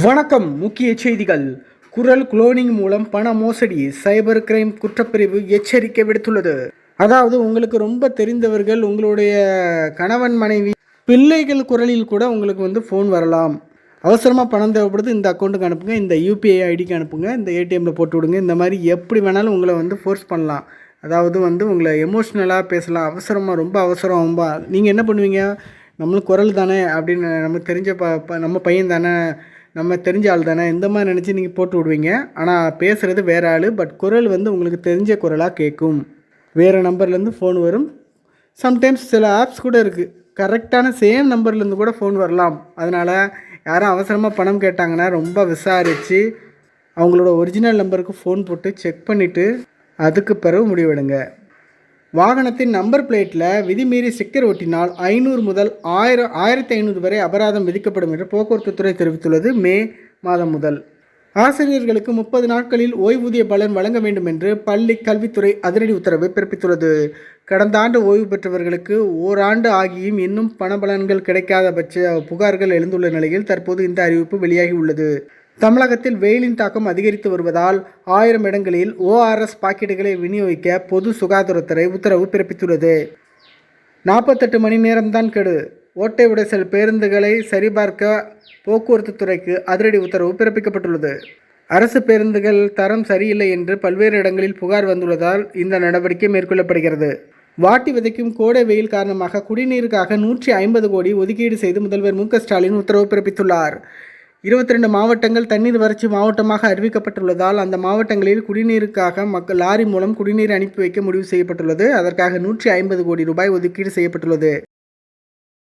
வணக்கம். முக்கிய செய்திகள். குரல் குளோனிங் மூலம் பண மோசடி சைபர் கிரைம் குற்றப்பிரிவு எச்சரிக்கை விடுத்துள்ளது. அதாவது உங்களுக்கு ரொம்ப தெரிந்தவர்கள் உங்களுடைய கணவன் மனைவி பிள்ளைகள் குரலில் கூட உங்களுக்கு வந்து ஃபோன் வரலாம். அவசரமாக பணம் தேவைப்படுது இந்த அக்கௌண்ட்டுக்கு அனுப்புங்க இந்த யூபிஐ ஐடிக்கு அனுப்புங்க இந்த ஏடிஎம்மில் போட்டு விடுங்க இந்த மாதிரி எப்படி வேணாலும் உங்களை வந்து ஃபோர்ஸ் பண்ணலாம். அதாவது வந்து உங்களை எமோஷ்னலாக பேசலாம் அவசரமாக ரொம்ப அவசரம் ரொம்ப நீங்கள் என்ன பண்ணுவீங்க? நம்மளுக்கு குரல் தானே அப்படின்னு நமக்கு தெரிஞ்ச ப ப- நம்ம பையன் தானே நம்ம தெரிஞ்ச ஆள் தானே? இந்த மாதிரி நினச்சி நீங்கள் போட்டு விடுவீங்க. ஆனால் பேசுகிறது வேறு ஆள் பட் குரல் வந்து உங்களுக்கு தெரிஞ்ச குரலாக கேட்கும் வேறு நம்பர்லேருந்து ஃபோன் வரும். சம்டைம்ஸ் சில ஆப்ஸ் கூட இருக்குது கரெக்டான சேம் நம்பர்லேருந்து கூட ஃபோன் வரலாம். அதனால் யாரும் அவசரமாக பணம் கேட்டாங்கன்னா ரொம்ப விசாரித்து அவங்களோட ஒரிஜினல் நம்பருக்கு ஃபோன் போட்டு செக் பண்ணிவிட்டு அதுக்கு பிறகு முடிவெடுங்க. வாகனத்தின் நம்பர் பிளேட்டில் விதிமீறி ஸ்டிக்கர் ஒட்டினால் ஐநூறு முதல் ஆயிரம் ஆயிரத்தி ஐநூறு வரை அபராதம் விதிக்கப்படும் என்று போக்குவரத்து துறை தெரிவித்துள்ளது மே மாதம் முதல். ஆசிரியர்களுக்கு முப்பது நாட்களில் ஓய்வூதிய பலன் வழங்க வேண்டும் என்று பள்ளி கல்வித்துறை அதிரடி உத்தரவை பிறப்பித்துள்ளது. கடந்த ஆண்டு ஓய்வு பெற்றவர்களுக்கு ஓராண்டு ஆகியும் இன்னும் பண பலன்கள் கிடைக்காத பட்ச புகார்கள் எழுந்துள்ள நிலையில் தற்போது இந்த அறிவிப்பு வெளியாகி உள்ளது. தமிழகத்தில் வெயிலின் தாக்கம் அதிகரித்து வருவதால் ஆயிரம் இடங்களில் ஓஆர்எஸ் பாக்கெட்டுகளை விநியோகிக்க பொது சுகாதாரத்துறை உத்தரவு பிறப்பித்துள்ளது. நாற்பத்தெட்டு மணி நேரம்தான் கெடு. ஓட்டை உடைசல் பேருந்துகளை சரிபார்க்க போக்குவரத்து துறைக்கு அதிரடி உத்தரவு பிறப்பிக்கப்பட்டுள்ளது. அரசு பேருந்துகள் தரம் சரியில்லை என்று பல்வேறு இடங்களில் புகார் வந்துள்ளதால் இந்த நடவடிக்கை மேற்கொள்ளப்படுகிறது. வாட்டி விதைக்கும் கோடை வெயில் காரணமாக குடிநீருக்காக நூற்றி ஐம்பது கோடி ஒதுக்கீடு செய்து முதல்வர் மு ஸ்டாலின் உத்தரவு பிறப்பித்துள்ளார். இருபத்தி ரெண்டு மாவட்டங்கள் தண்ணீர் வறட்சி மாவட்டமாக அறிவிக்கப்பட்டுள்ளதால் அந்த மாவட்டங்களில் குடிநீருக்காக மக்கள் லாரி மூலம் குடிநீர் அனுப்பி வைக்க முடிவு செய்யப்பட்டுள்ளது. அதற்காக நூற்றி ஐம்பது கோடி ரூபாய் ஒதுக்கீடு செய்யப்பட்டுள்ளது.